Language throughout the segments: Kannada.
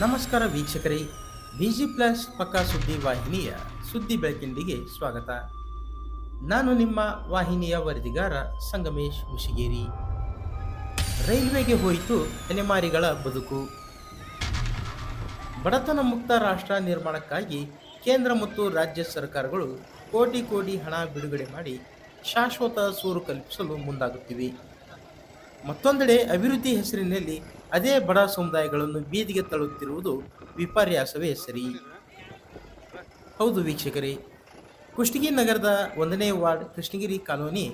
ನಮಸ್ಕಾರ ವೀಕ್ಷಕರೇ, ಬಿಜಿ ಪ್ಲಸ್ ಪಕ್ಕಾ ಸುದ್ದಿ ವಾಹಿನಿಯ ಸುದ್ದಿ ಬೆಳಕಿಂಡಿಗೆ ಸ್ವಾಗತ. ನಾನು ನಿಮ್ಮ ವಾಹಿನಿಯ ವರದಿಗಾರ ಸಂಗಮೇಶ್ ಮುಷಿಗೇರಿ. ರೈಲ್ವೆಗೆ ಹೋಯಿತು ತಲೆಮಾರಿಗಳ ಬದುಕು. ಬಡತನ ಮುಕ್ತ ರಾಷ್ಟ್ರ ನಿರ್ಮಾಣಕ್ಕಾಗಿ ಕೇಂದ್ರ ಮತ್ತು ರಾಜ್ಯ ಸರ್ಕಾರಗಳು ಕೋಟಿ ಕೋಟಿ ಹಣ ಬಿಡುಗಡೆ ಮಾಡಿ ಶಾಶ್ವತ ಸೂರು ಕಲ್ಪಿಸಲು ಮುಂದಾಗುತ್ತಿವೆ. ಮತ್ತೊಂದೆಡೆ ಅಭಿವೃದ್ಧಿ ಹೆಸರಿನಲ್ಲಿ ಅದೇ ಬಡ ಸಮುದಾಯಗಳನ್ನು ಬೀದಿಗೆ ತಳ್ಳುತ್ತಿರುವುದು ವಿಪರ್ಯಾಸವೇ ಸರಿ. ಹೌದು ವೀಕ್ಷಕರೇ, ಕುಷ್ಟಗಿ ನಗರದ ಒಂದನೇ ವಾರ್ಡ್ ಕೃಷ್ಣಗಿರಿ ಕಾಲೋನಿ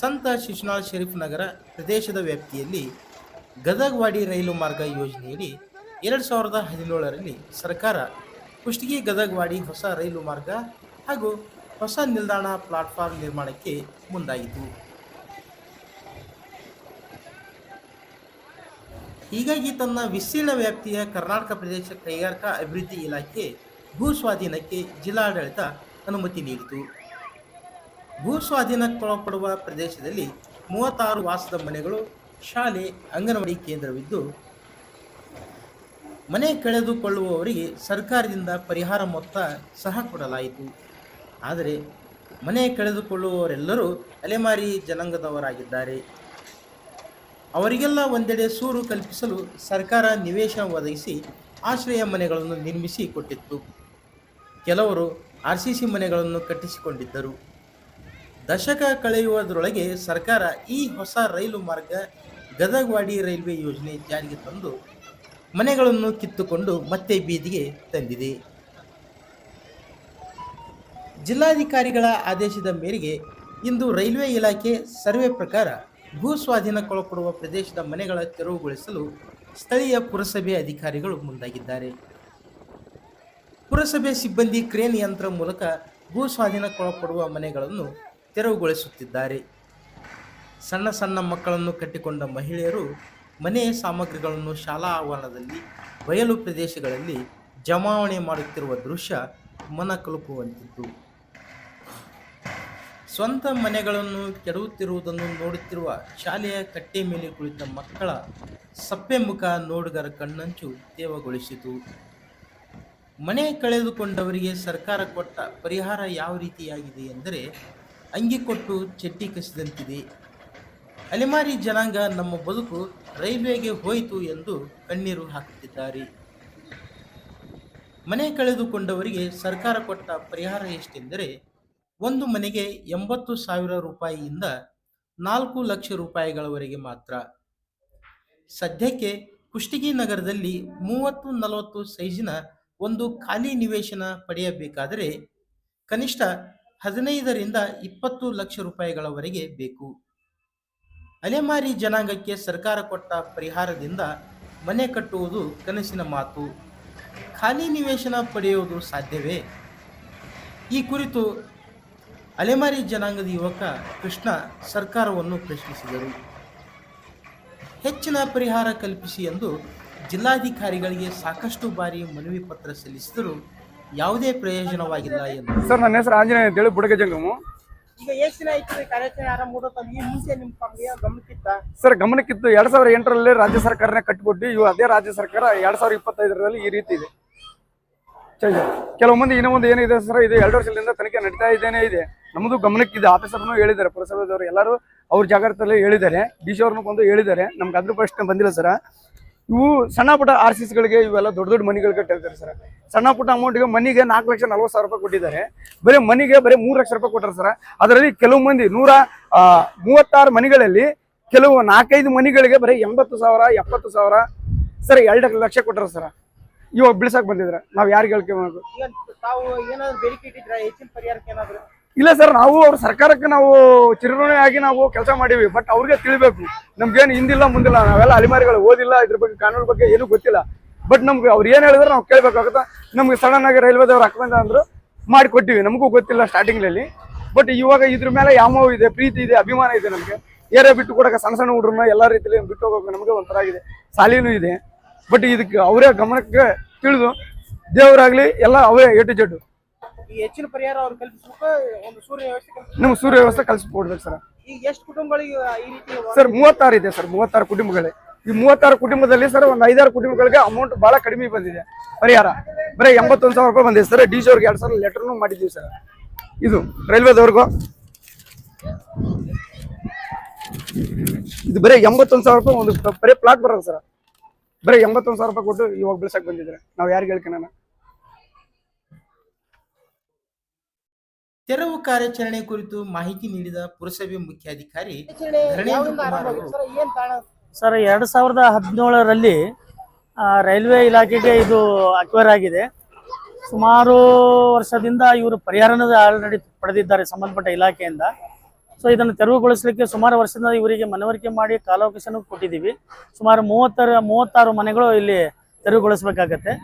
ಸಂತ ಶಿಶುನಾಳ್ ಶರೀಫ್ ನಗರ ಪ್ರದೇಶದ ವ್ಯಾಪ್ತಿಯಲ್ಲಿ ಗದಗವಾಡಿ ರೈಲು ಮಾರ್ಗ ಯೋಜನೆಯಡಿ ಎರಡು ಸಾವಿರದ ಹದಿನೇಳರಲ್ಲಿ ಸರ್ಕಾರ ಕುಷ್ಟಗಿ ಗದಗವಾಡಿ ಹೊಸ ರೈಲು ಮಾರ್ಗ ಹಾಗೂ ಹೊಸ ನಿಲ್ದಾಣ ಪ್ಲಾಟ್ಫಾರ್ಮ್ ನಿರ್ಮಾಣಕ್ಕೆ ಮುಂದಾಯಿತು. ಹೀಗಾಗಿ ತನ್ನ ವಿಸ್ತೀರ್ಣ ವ್ಯಾಪ್ತಿಯ ಕರ್ನಾಟಕ ಪ್ರದೇಶ ಕೈಗಾರಿಕಾ ಅಭಿವೃದ್ಧಿ ಇಲಾಖೆ ಭೂ ಸ್ವಾಧೀನಕ್ಕೆ ಜಿಲ್ಲಾಡಳಿತ ಅನುಮತಿ ನೀಡಿತು. ಭೂ ಸ್ವಾಧೀನಕ್ಕೊಳಪಡುವ ಪ್ರದೇಶದಲ್ಲಿ ಮೂವತ್ತಾರು ವಾಸದ ಮನೆಗಳು, ಶಾಲೆ, ಅಂಗನವಾಡಿ ಕೇಂದ್ರವಿದ್ದು, ಮನೆ ಕಳೆದುಕೊಳ್ಳುವವರಿಗೆ ಸರ್ಕಾರದಿಂದ ಪರಿಹಾರ ಮೊತ್ತ ಸಹ ಕೊಡಲಾಯಿತು. ಆದರೆ ಮನೆ ಕಳೆದುಕೊಳ್ಳುವವರೆಲ್ಲರೂ ಅಲೆಮಾರಿ ಜನಾಂಗದವರಾಗಿದ್ದಾರೆ. ಅವರಿಗೆಲ್ಲ ಒಂದೆಡೆ ಸೂರು ಕಲ್ಪಿಸಲು ಸರ್ಕಾರ ನಿವೇಶನ ಒದಗಿಸಿ ಆಶ್ರಯ ಮನೆಗಳನ್ನು ನಿರ್ಮಿಸಿ ಕೊಟ್ಟಿತ್ತು. ಕೆಲವರು ಆರ್ ಸಿ ಸಿ ಮನೆಗಳನ್ನು ಕಟ್ಟಿಸಿಕೊಂಡಿದ್ದರು. ದಶಕ ಕಳೆಯುವುದರೊಳಗೆ ಸರ್ಕಾರ ಈ ಹೊಸ ರೈಲು ಮಾರ್ಗ ಗದಗವಾಡಿ ರೈಲ್ವೆ ಯೋಜನೆ ಜಾರಿಗೆ ತಂದು ಮನೆಗಳನ್ನು ಕಿತ್ತುಕೊಂಡು ಮತ್ತೆ ಬೀದಿಗೆ ತಂದಿದೆ. ಜಿಲ್ಲಾಧಿಕಾರಿಗಳ ಆದೇಶದ ಮೇರೆಗೆ ಇಂದು ರೈಲ್ವೆ ಇಲಾಖೆ ಸರ್ವೆ ಪ್ರಕಾರ ಭೂ ಸ್ವಾಧೀನಕ್ಕೊಳಪಡುವ ಪ್ರದೇಶದ ಮನೆಗಳ ತೆರವುಗೊಳಿಸಲು ಸ್ಥಳೀಯ ಪುರಸಭೆ ಅಧಿಕಾರಿಗಳು ಮುಂದಾಗಿದ್ದಾರೆ. ಪುರಸಭೆ ಸಿಬ್ಬಂದಿ ಕ್ರೇನ್ ಯಂತ್ರ ಮೂಲಕ ಭೂ ಸ್ವಾಧೀನಕ್ಕೊಳಪಡುವ ಮನೆಗಳನ್ನು ತೆರವುಗೊಳಿಸುತ್ತಿದ್ದಾರೆ. ಸಣ್ಣ ಸಣ್ಣ ಮಕ್ಕಳನ್ನು ಕಟ್ಟಿಕೊಂಡ ಮಹಿಳೆಯರು ಮನೆ ಸಾಮಗ್ರಿಗಳನ್ನು ಶಾಲಾ ಆವರಣದಲ್ಲಿ, ಬಯಲು ಪ್ರದೇಶಗಳಲ್ಲಿ ಜಮಾವಣೆ ಮಾಡುತ್ತಿರುವ ದೃಶ್ಯ ಮನ ಕಲುಕುವಂತಿದ್ದು ಸ್ವಂತ ಮನೆಗಳನ್ನು ಕೆಡವುತ್ತಿರುವುದನ್ನು ನೋಡುತ್ತಿರುವ ಶಾಲೆಯ ಕಟ್ಟೆ ಮೇಲೆ ಕುಳಿತ ಮಕ್ಕಳ ಸಪ್ಪೆ ಮುಖ ನೋಡುಗರ ಕಣ್ಣಂಚು ತೇವಗೊಳಿಸಿತು ಮನೆ ಕಳೆದುಕೊಂಡವರಿಗೆ ಸರ್ಕಾರ ಕೊಟ್ಟ ಪರಿಹಾರ ಯಾವ ರೀತಿಯಾಗಿದೆ ಎಂದರೆ, ಅಂಗಿ ಕೊಟ್ಟು ಚಟ್ಟಿ ಕಸಿದಂತಿದೆ. ಅಲೆಮಾರಿ ಜನಾಂಗ ನಮ್ಮ ಬದುಕು ರೈಲ್ವೆಗೆ ಹೋಯಿತು ಎಂದು ಕಣ್ಣೀರು ಹಾಕುತ್ತಿದ್ದಾರೆ. ಮನೆ ಕಳೆದುಕೊಂಡವರಿಗೆ ಸರ್ಕಾರ ಕೊಟ್ಟ ಪರಿಹಾರ ಎಷ್ಟೆಂದರೆ ಒಂದು ಮನೆಗೆ ಎಂಬತ್ತು ಸಾವಿರ ರೂಪಾಯಿಯಿಂದ ನಾಲ್ಕು ಲಕ್ಷ ರೂಪಾಯಿಗಳವರೆಗೆ ಮಾತ್ರ. ಸದ್ಯಕ್ಕೆ ಕುಷ್ಟಗಿ ನಗರದಲ್ಲಿ ಮೂವತ್ತು ನಲವತ್ತು ಸೈಜಿನ ಒಂದು ಖಾಲಿ ನಿವೇಶನ ಪಡೆಯಬೇಕಾದರೆ ಕನಿಷ್ಠ ಹದಿನೈದರಿಂದ ಇಪ್ಪತ್ತು ಲಕ್ಷ ರೂಪಾಯಿಗಳವರೆಗೆ ಬೇಕು. ಅಲೆಮಾರಿ ಜನಾಂಗಕ್ಕೆ ಸರ್ಕಾರ ಕೊಟ್ಟ ಪರಿಹಾರದಿಂದ ಮನೆ ಕಟ್ಟುವುದು ಕನಸಿನ ಮಾತು. ಖಾಲಿ ನಿವೇಶನ ಪಡೆಯುವುದು ಸಾಧ್ಯವೇ? ಈ ಕುರಿತು ಅಲೆಮಾರಿ ಜನಾಂಗದ ಯುವಕ ಕೃಷ್ಣ ಸರ್ಕಾರವನ್ನು ಪ್ರಶ್ನಿಸಿದರು. ಹೆಚ್ಚಿನ ಪರಿಹಾರ ಕಲ್ಪಿಸಿ ಎಂದು ಜಿಲ್ಲಾಧಿಕಾರಿಗಳಿಗೆ ಸಾಕಷ್ಟು ಬಾರಿ ಮನವಿ ಪತ್ರ ಸಲ್ಲಿಸಿದರೂ ಯಾವುದೇ ಪ್ರಯೋಜನವಾಗಿಲ್ಲ ಎಂದು ಸರ್ ನನ್ನ ಹೆಸರು ಆಂಜನೇಯ ಅಂತೇಳಿ ಬುಡಗ ಜಂಗಮು. ಈಗ ಎಷ್ಟು ದಿನ ಆಯ್ತು ಈ ಕಾರ್ಯಾಚರಣೆ ಆರಂಭ ಈ ಮುಂಚೆ ನಿಮ್ಮ ತಮಗೆ ಗಮನಕ್ಕಿತ್ತ? ಸರ್ ಗಮನಕ್ಕಿತ್ತು ಎರಡ್ ಸಾವಿರದ ಎಂಟರಲ್ಲಿ ರಾಜ್ಯ ಸರ್ಕಾರನೇ ಕಟ್ಟಿಕೊಟ್ಟು ಇವು ಅದೇ ರಾಜ್ಯ ಸರ್ಕಾರ ಎರಡ್ ಸಾವಿರದ ಇಪ್ಪತ್ತೈದರಲ್ಲಿ ಈ ರೀತಿ ಇದೆ. ಕೆಲವು ಮಂದಿ ಇನ್ನೊಂದು ಏನಿದೆ ಸರ್ ಇದು ಎರಡು ವರ್ಷದಿಂದ ತನಿಖೆ ನಡೀತಾ ಇದ್ದೇನೆ ಇದೆ. ನಮ್ಮದು ಗಮನಕ್ಕಿದೆ. ಆಫೀಸರ್ನು ಹೇಳಿದ್ದಾರೆ, ಪುರಸಭೆದವರು ಎಲ್ಲರೂ ಅವ್ರ ಜಾಗ್ರತೆಯಲ್ಲಿ ಹೇಳಿದ್ದಾರೆ. ಡಿ ಸಿ ಅವ್ರನ್ನೂ ಬಂದು ಹೇಳಿದ್ದಾರೆ. ನಮ್ಗೆ ಅದ್ರ ಪ್ರಶ್ನೆ ಬಂದಿಲ್ಲ ಸರ. ಇವು ಸಣ್ಣ ಪುಟ್ಟ ಆರ್ ಸಿ ಸಿಗಳಿಗೆ ಇವೆಲ್ಲ ದೊಡ್ಡ ದೊಡ್ಡ ಮನಿಗಳು ಕಟ್ಟಿರ್ತಾರೆ ಸರ್. ಸಣ್ಣ ಪುಟ್ಟ ಅಮೌಂಟ್ಗೆ ಮನಿಗೆ ನಾಲ್ಕು ಲಕ್ಷ ನಲ್ವತ್ತು ಸಾವಿರ ರೂಪಾಯಿ ಕೊಟ್ಟಿದ್ದಾರೆ. ಬರೀ ಮನಿಗೆ ಬರೀ ಮೂರು ಲಕ್ಷ ರೂಪಾಯಿ ಕೊಟ್ಟರು ಸರ್. ಅದರಲ್ಲಿ ಕೆಲವು ಮಂದಿ ನೂರ ಮೂವತ್ತಾರು ಮನೆಗಳಲ್ಲಿ ಕೆಲವು ನಾಲ್ಕೈದು ಮನಿಗಳಿಗೆ ಬರೀ ಎಂಬತ್ತು ಸಾವಿರ, ಎಪ್ಪತ್ತು ಸಾವಿರ, ಸರ್, ಎರಡು ಲಕ್ಷ ಕೊಟ್ಟರು ಸರ್. ಇವಾಗ ಬಿಳ್ಸಕ್ ಬಂದಿದ್ರೆ ನಾವು ಯಾರಿಗೆ ಹೇಳ್ಕೊಬೇಕು ತಾವು ಏನಾದ್ರು ಬೇಡಿಕೆ ಇಟ್ಟಿದ್ರೆ ಹೆಚ್ಚಿನ ಪರಿಹಾರಕ್ಕೆ ಏನಾದ್ರು ಇಲ್ಲ ಸರ್, ನಾವು ಅವ್ರ ಸರ್ಕಾರಕ್ಕೆ ನಾವು ಚಿರಋಣಿ ಆಗಿ ನಾವು ಕೆಲಸ ಮಾಡೀವಿ ಬಟ್ ಅವ್ರಿಗೆ ತಿಳಿಬೇಕು. ನಮ್ಗೇನು ಹಿಂದಿಲ್ಲ, ಮುಂದಿಲ್ಲ, ನಾವೆಲ್ಲ ಅಲಿಮಾರಿಗಳು, ಓದಿಲ್ಲ, ಇದ್ರ ಬಗ್ಗೆ ಕಾನೂನು ಬಗ್ಗೆ ಏನೂ ಗೊತ್ತಿಲ್ಲ. ಬಟ್ ನಮ್ಗೆ ಅವ್ರು ಏನು ಹೇಳಿದ್ರೆ ನಾವು ಕೇಳ್ಬೇಕಾಗುತ್ತೆ. ನಮ್ಗೆ ಸಡನ್ ಆಗಿ ರೈಲ್ವೆದವ್ರು ಹಾಕ್ಬಂದ ಅಂದ್ರು ಮಾಡಿಕೊಟ್ಟಿವಿ, ನಮಗೂ ಗೊತ್ತಿಲ್ಲ ಸ್ಟಾರ್ಟಿಂಗ್ಲಲ್ಲಿ ಬಟ್ ಇವಾಗ ಇದ್ರ ಮೇಲೆ ಯಾವ ಇದೆ, ಪ್ರೀತಿ ಇದೆ, ಅಭಿಮಾನ ಇದೆ ನಮಗೆ. ಏರಿಯಾ ಬಿಟ್ಟು ಕೊಡಕ್ಕೆ ಸಣ್ಣ ಸಣ್ಣ ಹುಡುಗ್ರನ್ನ ಎಲ್ಲ ರೀತಿಯಲ್ಲಿ ಬಿಟ್ಟು ಹೋಗೋಕೆ ನಮಗೆ ಒಂಥರ ಆಗಿದೆ. ಸಾಲಿನೂ ಇದೆ. ಬಟ್ ಇದಕ್ಕೆ ಅವರೇ ಗಮನಕ್ಕೆ ತಿಳಿದು ದೇವರಾಗ್ಲಿ ಎಲ್ಲ ಅವರೇ ಎ ಟು ಜೆಡ್ ಈ ಹೆಚ್ಚಿನ ಪರಿಹಾರ ಅವ್ರು ಕಲ್ಪಿಸ್ಬೇಕು ಒಂದು ಸೂರ್ಯ ವ್ಯವಸ್ಥೆ ಕಲ್ಪಿಸ್ಬೇಕು. ನಮ್ಗೆ ಸೂರ್ಯ ವ್ಯವಸ್ಥೆ ಕಲ್ಸಿಕೊಡ್ಬೇಕು ಸರ್. ಈಗ ಎಷ್ಟು ಕುಟುಂಬಗಳಿಗೆ ಈ ರೀತಿ ಸರ್ ಮೂವತ್ತಾರು ಇದೆ ಸರ್ ಮೂವತ್ತಾರು ಕುಟುಂಬಗಳೇ. ಈ ಮೂವತ್ತಾರು ಕುಟುಂಬದಲ್ಲಿ ಸರ್ ಒಂದು ಐದಾರು ಕುಟುಂಬಗಳಿಗೆ ಅಮೌಂಟ್ ಬಹಳ ಕಡಿಮೆ ಬಂದಿದೆ ಪರಿಹಾರ. ಬರೀ ಎಂಬತ್ತೊಂದು ಸಾವಿರ ರೂಪಾಯಿ ಬಂದಿದೆ ಸರ್ ಡಿ ಸಿ ಅವ್ರಿಗೆ ಎರಡು ಸಾವಿರ ಲೆಟರ್ನು ಮಾಡಿದ್ದೀವಿ ಸರ್. ಇದು ರೈಲ್ವೆದವ್ರಿಗೂ? ಇದು ಬರೀ ಎಂಬತ್ತೊಂದು ಸಾವಿರ ರೂಪಾಯಿ ಒಂದು ಬರೀ ಪ್ಲಾಟ್ ಬರೋದು ಸರ್. ಬರೀ ಎಂಬತ್ತೊಂದು ಸಾವಿರ ರೂಪಾಯಿ ಕೊಟ್ಟು ಇವಾಗ ಬೆಳ್ಸಕ್ ಬಂದಿದ್ದಾರೆ. ನಾವು ಯಾರಿಗೆ ಹೇಳ್ಕೊಳ ತೆರವು ಕಾರ್ಯಾಚರಣೆ ಕುರಿತು ಮಾಹಿತಿ ನೀಡಿದ ಪುರಸಭೆ ಮುಖ್ಯಾಧಿಕಾರಿ ಧರಣೇಂದ್ರ ಕುಮಾರ್ ಅವರು. ಸರ್ ಎರಡು ಸಾವಿರದ ಹದಿನೇಳರಲ್ಲಿ ರೈಲ್ವೆ ಇಲಾಖೆಗೆ ಇದು ಅಕ್ವೈರ್ ಆಗಿದೆ. ಸುಮಾರು ವರ್ಷದಿಂದ ಇವರು ಪರಿಹಾರನ ಆಲ್ರೆಡಿ ಪಡೆದಿದ್ದಾರೆ ಸಂಬಂಧಪಟ್ಟ ಇಲಾಖೆಯಿಂದ. ಸೊ ಇದನ್ನು ತೆರವುಗೊಳಿಸಲಿಕ್ಕೆ ಸುಮಾರು ವರ್ಷದಿಂದ ಇವರಿಗೆ ಮನವರಿಕೆ ಮಾಡಿ ಕಾಲಾವಕಾಶನೂ ಕೊಟ್ಟಿದ್ದೀವಿ. ಸುಮಾರು ಮೂವತ್ತರ ಮೂವತ್ತಾರು ಮನೆಗಳು ಇಲ್ಲಿ ತೆರವುಗೊಳಿಸಬೇಕಾಗತ್ತೆ.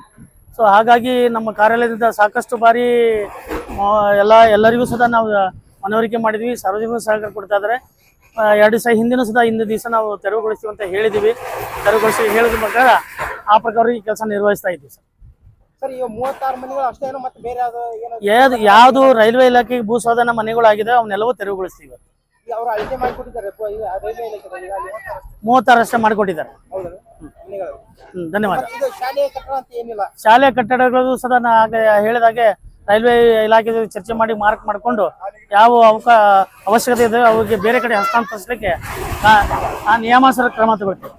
ಸೊ ಹಾಗಾಗಿ ನಮ್ಮ ಕಾರ್ಯಾಲಯದಿಂದ ಸಾಕಷ್ಟು ಬಾರಿ ಎಲ್ಲ ಎಲ್ಲರಿಗೂ ಸಹ ನಾವು ಮನವರಿಕೆ ಮಾಡಿದ್ವಿ. ಸಾರ್ವಜನಿಕ ಸಹಕಾರ ಕೊಡ್ತಾ ಇದ್ದಾರೆ. ಎರಡು ದಿವಸ ಹಿಂದಿನೂ ಸದ ಇಂದು ದಿವಸ ನಾವು ತೆರವುಗೊಳಿಸ್ತೀವಿ ಅಂತ ಹೇಳಿದ್ದೀವಿ ತೆರವುಗೊಳಿಸಿ ಹೇಳಿದ ಪ್ರಕಾರ ಆ ಪ್ರಕಾರ ಈ ಕೆಲಸ ನಿರ್ವಹಿಸ್ತಾ ಇದ್ದೀವಿ ಸರ್. ಸರ್ ಈಗ ಮೂವತ್ತಾರು ಮನೆಗಳು ಅಷ್ಟೇನು ಮತ್ತೆ ಬೇರೆ ಯಾವ್ದು ಏನೋ ಯಾವ್ದು ರೈಲ್ವೆ ಇಲಾಖೆಗೆ ಭೂ ಮನೆಗಳು ಮನೆಗಳಾಗಿದೆ ಅವನ್ನೆಲ್ಲವೂ ತೆರವುಗೊಳಿಸ್ತೀವಿ. ಮೂವತ್ತಾರಷ್ಟೇ ಮಾಡಿಕೊಟ್ಟಿದ್ದಾರೆ ಧನ್ಯವಾದ. ಶಾಲೆಯ ಕಟ್ಟಡಗಳು ಸದಾ ಹೇಳಿದಾಗೆ ರೈಲ್ವೆ ಇಲಾಖೆ ಜೊತೆ ಚರ್ಚೆ ಮಾಡಿ ಮಾರ್ಕ್ ಮಾಡಿಕೊಂಡು ಯಾವ ಅವಕ ಅವಶ್ಯಕತೆ ಇದೆ ಅವರಿಗೆ ಬೇರೆ ಕಡೆ ಹಸ್ತಾಂತರಿಸಲಿಕ್ಕೆ ಆ ನಿಯಮಾನುಸಾರ ಕ್ರಮ ತಗೊಳ್ತೇವೆ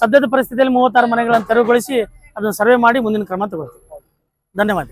ಸದ್ಯದ ಪರಿಸ್ಥಿತಿಯಲ್ಲಿ ಮೂವತ್ತಾರು ಮನೆಗಳನ್ನು ತೆರವುಗೊಳಿಸಿ ಅದನ್ನು ಸರ್ವೆ ಮಾಡಿ ಮುಂದಿನ ಕ್ರಮ ತಗೊಳ್ತೀವಿ ಧನ್ಯವಾದ.